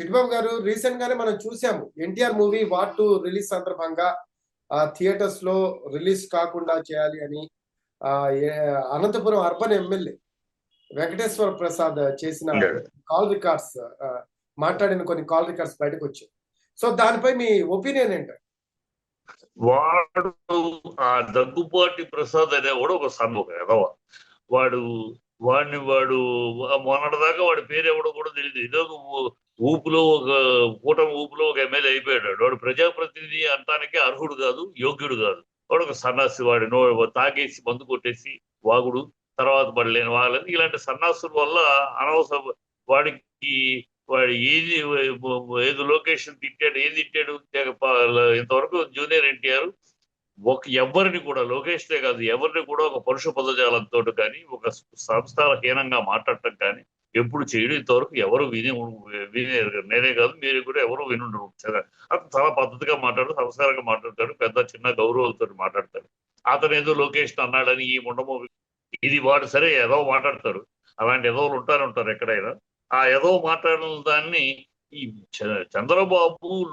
చిట్బాబు గారు రీసెంట్ గానే మనం చూసాము NTR movie war two release సందర్భంగా ఆ థియేటర్స్లో రిలీజ్ కాకుండా చేయాలి అని అనంతపురం అర్బన్ ఎమ్మెల్యే వెంకటేశ్వర ప్రసాద్ చేసిన కాల్ రికార్డ్స్ మాట్లాడిన కొన్ని కాల్ రికార్డ్స్ బయటకు వచ్చాయి. సో దానిపై మీ ఒపీనియన్ ఏంటి? వాడు ఆ దగ్గుపాటి ప్రసాద్ అనేవాడు ఒక సన్ ఒక ఎదవ వాడు వాడిని వాడు మొన్నటిదాకా వాడి పేరు ఎవడో కూడా తెలియదు ఊ- ఊపులో ఒక కూటమి ఊపులో ఒక ఎమ్మెల్యే అయిపోయాడు. వాడు ప్రజాప్రతినిధి అంటానికి అర్హుడు కాదు యోగ్యుడు కాదు. వాడు ఒక సన్నాసి వాడు. నో తాగేసి మందు కొట్టేసి వాగుడు తర్వాత పడలేని వాళ్ళని ఇలాంటి సన్నాసుల వల్ల అనవసర వాడికి వాడు ఏది ఏది లొకేషన్ తిట్టాడు ఏది తిట్టాడు ఇంతవరకు జూనియర్ ఎన్టీఆర్ ఒక ఎవరిని కూడా లోకేష్నే కాదు ఎవరిని కూడా ఒక పరుష పదజాలంతో కానీ ఒక సంస్థాహీనంగా మాట్లాడటం కానీ ఎప్పుడు చేయడం ఇంతవరకు ఎవరు విని వినే నేనే కాదు మీరు కూడా ఎవరు వినుండరు. సరే. అతను చాలా పద్ధతిగా మాట్లాడు సంస్కారంగా మాట్లాడతాడు పెద్ద చిన్న గౌరవాలతో మాట్లాడతాడు. అతను ఏదో లోకేష్ అన్నాడని ఈ ముండమో ఇది వాడు సరే ఏదో మాట్లాడతాడు. అలాంటి ఎదవలు ఉంటారు ఉంటారు ఎక్కడైనా. ఆ ఏదో మాట్లాడిన దాన్ని ఈ చ- చంద్రబాబు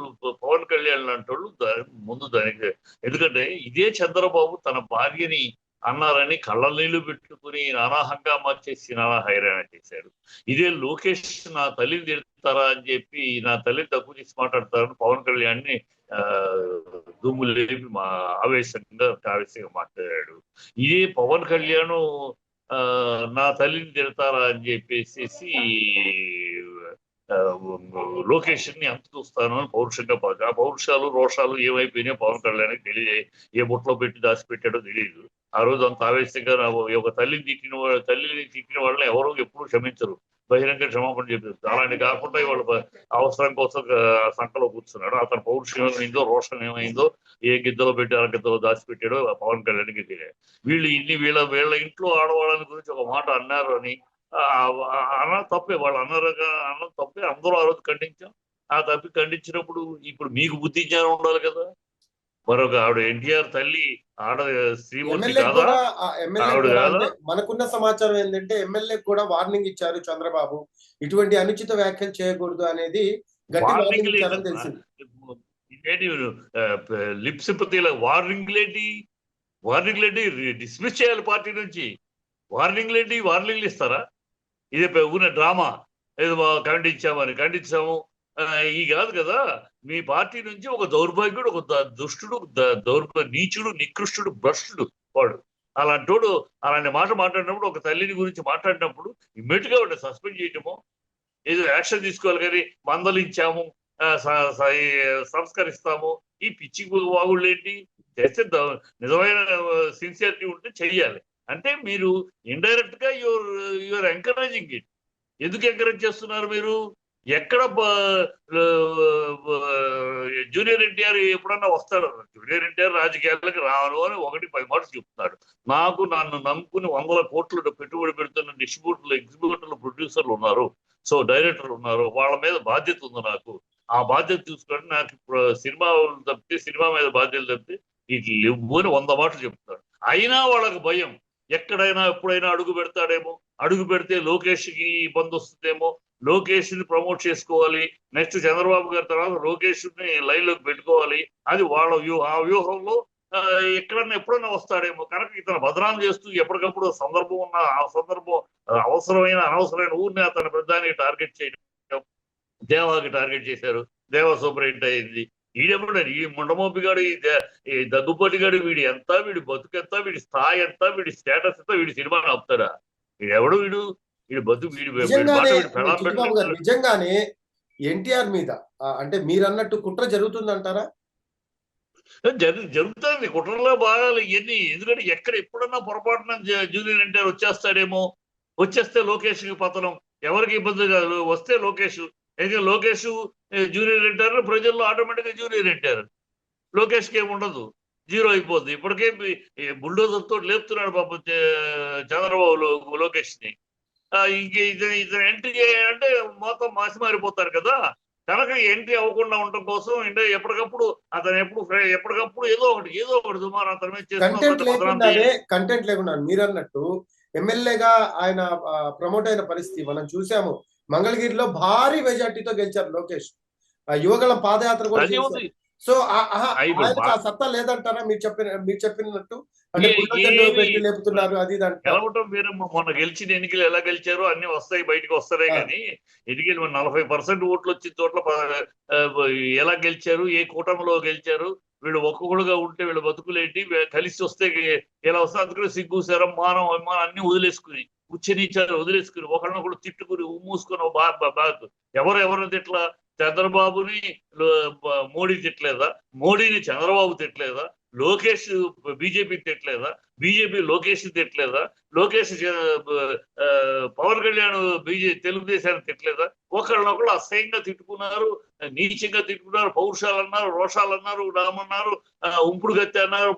పవన్ కళ్యాణ్ లాంటి వాళ్ళు ముందు దానికి ఎందుకంటే ఇదే చంద్రబాబు తన భార్యని అన్నారని కళ్ళ నీళ్ళు పెట్టుకుని నానా హంగామా చేసి నానా హైరాణ చేశాడు. ఇదే లోకేష్ నా తల్లిని తిడతారా అని చెప్పి నా తల్లిని తక్కువ చేసి మాట్లాడతారని పవన్ కళ్యాణ్ని ఆ లేపి మా ఆవేశంగా ఆవేశంగా మాట్లాడాడు. ఇదే పవన్ కళ్యాణ్ ఆ నా తల్లిని తిడతారా అని చెప్పేసి లొకేషన్ లోకేష్ని అంత చూస్తాను అని పౌరుషంగా ఆ పౌరుషాలు రోషాలు ఏమైపోయినాయో పవన్ కళ్యాణ్ తెలియదు ఏ బుట్టలో పెట్టి దాచిపెట్టాడో తెలియదు. ఆ రోజు అంత ఆవేశంగా ఒక తల్లిని తిట్టిన తల్లిని తిట్టిన వాళ్ళని ఎవరు ఎప్పుడూ క్షమించరు. బహిరంగ క్షమాపణ చెప్పారు అలాంటి కాకుండా వాళ్ళ అవసరం కోసం సంఖలో కూర్చున్నాడు. అతను పౌరుషం ఏమైందో రోషం ఏమైందో ఏ గిద్దలో పెట్టి ఆ గిద్దలో దాచిపెట్టాడో పవన్ కళ్యాణ్కి తెలియదు. వీళ్ళు ఇన్ని వీళ్ళ వీళ్ళ ఇంట్లో ఆడవాళ్ళని గురించి ఒక మాట అన్నారు అని అన్న తప్పే. వాళ్ళు అన్నారు అన్న తప్పే. అందరూ ఆ రోజు ఖండించాం. ఆ తప్పి ఖండించినప్పుడు ఇప్పుడు మీకు బుద్ధి జ్ఞానం ఉండాలి కదా. మరొక ఆవిడ ఎన్టీఆర్ తల్లి ఆడ శ్రీమూర్తి కాదా? ఆవిడ కాదా? మనకున్న సమాచారం ఏంటంటే ఎమ్మెల్యే కూడా వార్నింగ్ ఇచ్చారు చంద్రబాబు. ఇటువంటి అనుచిత వ్యాఖ్యలు చేయకూడదు అనేది గట్టి వార్నింగ్ లేంటి? వార్నింగ్ లేంటి? డిస్మిస్ చేయాలి పార్టీ నుంచి. వార్నింగ్ లేంటి? వార్నింగ్లు ఇస్తారా? ఇదే ఊరిన డ్రామా. ఏదో ఖండించామని ఖండించాము. ఈ కాదు కదా మీ పార్టీ నుంచి ఒక దౌర్భాగ్యుడు ఒక ద- దుష్టుడు దౌర్భ నీచుడు నికృష్టుడు భ్రష్టుడు వాడు. అలాంటోడు అలాంటి మాట మాట్లాడినప్పుడు ఒక తల్లిని గురించి మాట్లాడినప్పుడు ఇమ్మీడియట్గా వాడిని సస్పెండ్ చేయటము ఏదో యాక్షన్ తీసుకోవాలి కానీ మందలించాము స- స- సంస్కరిస్తాము ఈ పిచ్చి వాగుళ్ళు ఏంటి? చేస్తే నిజమైన సిన్సియారిటీ ఉంటే చెయ్యాలి. అంటే మీరు ఇండైరెక్ట్గా యువర్ యువర్ ఎంకరేజింగ్ ఇట్. ఎందుకు ఎంకరేజ్ చేస్తున్నారు మీరు? ఎక్కడ జూనియర్ ఎన్టీఆర్ ఎప్పుడన్నా వస్తాడు? జూనియర్ ఎన్టీఆర్ రాజకీయాలకు రాను అని ఒకటి పది మాటలు చెప్తున్నాడు. నాకు నన్ను నమ్ముకుని వందల కోట్లు పెట్టుబడి పెడుతున్న డిస్ట్రిబ్యూటర్లు ఎగ్జిబ్యూటర్లు ప్రొడ్యూసర్లు ఉన్నారు. సో డైరెక్టర్లు ఉన్నారు. వాళ్ళ మీద బాధ్యత ఉంది నాకు. ఆ బాధ్యత చూసుకొని నాకు సినిమా తప్పితే సినిమా మీద బాధ్యతలు తప్పితే ఇట్లా ఇవ్వు అని వంద మాటలు చెప్తాడు అయినా వాళ్ళకి భయం. ఎక్కడైనా ఎప్పుడైనా అడుగు పెడతాడేమో. అడుగు పెడితే లోకేష్కి ఇబ్బంది వస్తుందేమో. లోకేష్ని ప్రమోట్ చేసుకోవాలి. నెక్స్ట్ చంద్రబాబు గారి తర్వాత లోకేష్ని లైన్లోకి పెట్టుకోవాలి. అది వాళ్ళ వ్యూహం ఆ వ్యూహంలో ఎక్కడన్నా ఎప్పుడన్నా వస్తాడేమో కనుక ఇతను భద్రాలు చేస్తూ ఎప్పటికప్పుడు సందర్భం ఉన్న ఆ సందర్భం అవసరమైన అనవసరమైన ఊరిని అతను ప్రధానికి టార్గెట్ చేయడం దేవాకి టార్గెట్ చేశారు. దేవా సూపరింట్ అయింది. ఈడెప్పుడు ఈ ముండమోపిగాడు ఈ దే- ఈ దగ్గుపాటిగాడు వీడి ఎంత వీడి బతుకెంత వీడి స్థాయి ఎంత వీడి స్టేటస్ ఎంత వీడి సినిమా ఆపుతాడా? ఎవడు వీడు? వీడి బతుకు వీడి వీడి మాట నిజంగానే ఎన్టీఆర్ మీద అంటే మీరు అన్నట్టు కుట్ర జరుగుతుందంటారా? జరు- జరుగుతుంది. కుట్రలో భాగాలు ఇవన్నీ. ఎందుకంటే ఎక్కడ ఎప్పుడన్నా పొరపాటున జూనియర్ ఎన్టీఆర్ వచ్చేస్తాడేమో వచ్చేస్తే లోకేష్కి పతనం. ఎవరికి ఇబ్బంది కాదు. వస్తే లోకేష్. ఎందుకంటే లోకేష్ జూనియర్ ఎన్టీఆర్ ప్రజల్లో ఆటోమేటిక్గా జూనియర్ ఎన్టీఆర్. లోకేష్కి ఏమి ఉండదు. జీరో అయిపోద్ది. ఇప్పటికే బుల్డోజర్ తోటి లేపుతున్నాడు పాపం చంద్రబాబు లోకేష్ని ఇతను ఇతను ఎంట్రీ అంటే మొత్తం మాసి మారిపోతారు కదా. కనుక ఎంట్రీ అవ్వకుండా ఉండటం కోసం అంటే ఎప్పటికప్పుడు అతను ఎప్పుడు ఎప్పటికప్పుడు ఏదో ఒకటి ఏదో ఒకటి సుమారు అతని మీద కంటెంట్ లేకుండా మీరు అన్నట్టు ఎమ్మెల్యేగా ఆయన ప్రమోట్ అయిన పరిస్థితి మనం చూసాము. మంగళగిరిలో భారీ మెజార్టీతో గెలిచారు లోకేష్. ఆ యువగళం పాదయాత్ర కూడా సో ఆ- సత్తా లేదంటారా మీరు చెప్పిన మీరు చెప్పినట్టు? లేపుతున్నారు అది గెలవటం వేరే మొన్న గెలిచిన ఎన్నికలు ఎలా గెలిచారో అన్ని వస్తాయి బయటకు వస్తాయి ఆ. కానీ ఎన్నికలు నలభై పర్సెంట్ ఓట్లు వచ్చిన చోట్ల ఎలా గెలిచారు ఏ కూటమిలో గెలిచారు వీళ్ళు ఒక్కొక్కడుగా ఉంటే వీళ్ళ బతుకులేంటి కలిసి వస్తే ఎలా వస్తే అందుకని సిగ్గు శరం మానం అభిమానం అన్ని వదిలేసుకుని ఉచ్చనీచారు వదిలేసుకుని ఒకరినొకడు తిట్టుకుని మూసుకుని బా బా- బా ఎవరు ఎవరిని తిట్లా చంద్రబాబుని మోడీ తిట్టలేదా? మోడీని చంద్రబాబు తిట్టలేదా? లోకేష్ బీజేపీ తిట్టలేదా? బీజేపీ లోకేష్ తిట్టలేదా? లోకేష్ పవన్ కళ్యాణ్ బీజే తెలుగుదేశాన్ని తిట్టలేదా? ఒకళ్ళనొకళ్ళు అసహ్యంగా తిట్టుకున్నారు నీచంగా తిట్టుకున్నారు పౌరుషాలు అన్నారు రోషాలు అన్నారు రామన్నారు ఉంపుడు గత్తి అన్నారు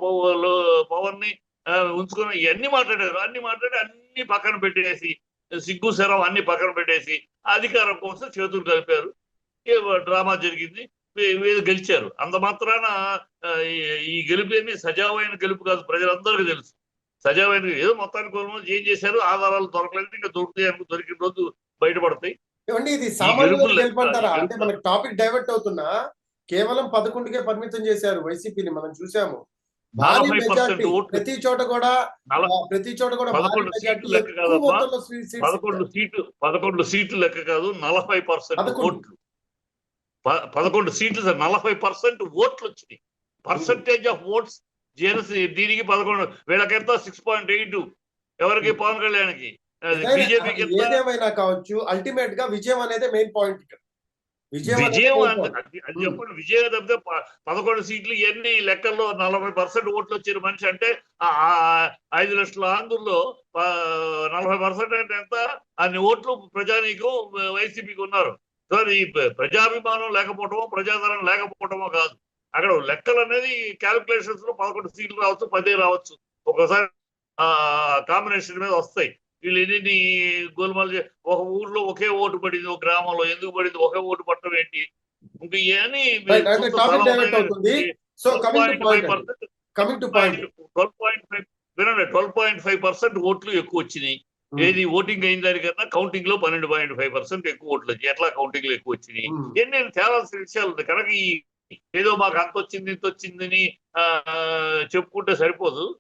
పవన్ని ఆ, ఉంచుకుని ఇవన్నీ మాట్లాడారు. అన్ని మాట్లాడి అన్ని పక్కన పెట్టేసి సిగ్గు శరం అన్ని పక్కన పెట్టేసి అధికారం కోసం చేతులు కలిపారు. డ్రామా జరిగింది? వీళ్ళు గెలిచారు? అంత మాత్రాన ఈ- గెలుపు ఏమి సజావైన గెలుపు కాదు ప్రజలందరికీ తెలుసు. సజావైన ఏదో మొత్తానికి ఏం చేశారు? ఆధారాలు దొరకలేదు ఇంకా దొరుకుతాయి అనుకో దొరికిన రోజు బయటపడతాయి. ఏమండి ఇది సామాన్యులు అంటే మనకి టాపిక్ డైవర్ట్ అవుతున్నా కేవలం పదకొండుకే పరిమితం చేశారు వైసీపీని మనం చూసాము. భారీ మెజార్టీ. ప్రతి చోట కూడా ప్రతి చోట కూడా పదకొండు సీట్లు పదకొండు. సీట్లు లెక్క కాదు నలభై పర్సెంట్. ఓట్లు. పదకొండు సీట్లు సార్. నలభై పర్సెంట్ ఓట్లు వచ్చినాయి పర్సంటేజ్ ఆఫ్ ఓట్స్ జనసీ దీనికి పదకొండు. వీళ్ళకెంత సిక్స్ పాయింట్ ఎయిట్ ఎవరికి? పవన్ కళ్యాణ్కి. బీజేపీకి ఏదేమైనా కావచ్చు అల్టిమేట్గా విజయం అనేది మెయిన్ పాయింట్ ఇక్కడ. విజయం. అది చెప్పండి. విజయం తప్పితే పదకొండు సీట్లు ఎన్ని లెక్కల్లో నలభై పర్సెంట్ ఓట్లు వచ్చిన మనిషి అంటే ఐదు లక్షల ఆంధ్రుల్లో నలభై పర్సెంట్ అంటే ఎంత? అన్ని ఓట్లు ప్రజానీకం వైసీపీకి ఉన్నారు. సో ఈ ప్ర- ప్రజాభిమానం లేకపోవటమో ప్రజాదరణ లేకపోవటమో కాదు. అక్కడ లెక్కలు అనేది క్యాలిక్యులేషన్స్లో పదకొండు సీట్లు రావచ్చు పదే రావచ్చు. ఒకసారి ఆ కాంబినేషన్ మీద వస్తాయి. వీళ్ళు ఎన్ని గోల్మాల్ ఒక ఊర్లో ఒకే ఓటు పడింది ఒక గ్రామంలో ఎందుకు పడింది ఒకే ఓటు పట్టడం ఏంటి? ఇంకా ఇవన్నీ వినండి ట్వెల్వ్ పాయింట్ ఫైవ్ పర్సెంట్ ఓట్లు ఎక్కువ వచ్చినాయి. ఏది ఓటింగ్ అయిన దానికన్నా కౌంటింగ్లో పన్నెండు పాయింట్ ఫైవ్ పర్సెంట్ ఎక్కువ ఓట్లు వచ్చాయి ఎట్లా కౌంటింగ్లో ఎక్కువ వచ్చినాయి? ఎన్ని తేలాల్సిన విషయాలు ఉన్నాయి. కనుక ఈ ఏదో మాకు అంత వచ్చింది ఇంత వచ్చిందని ఆ, చెప్పుకుంటే సరిపోదు.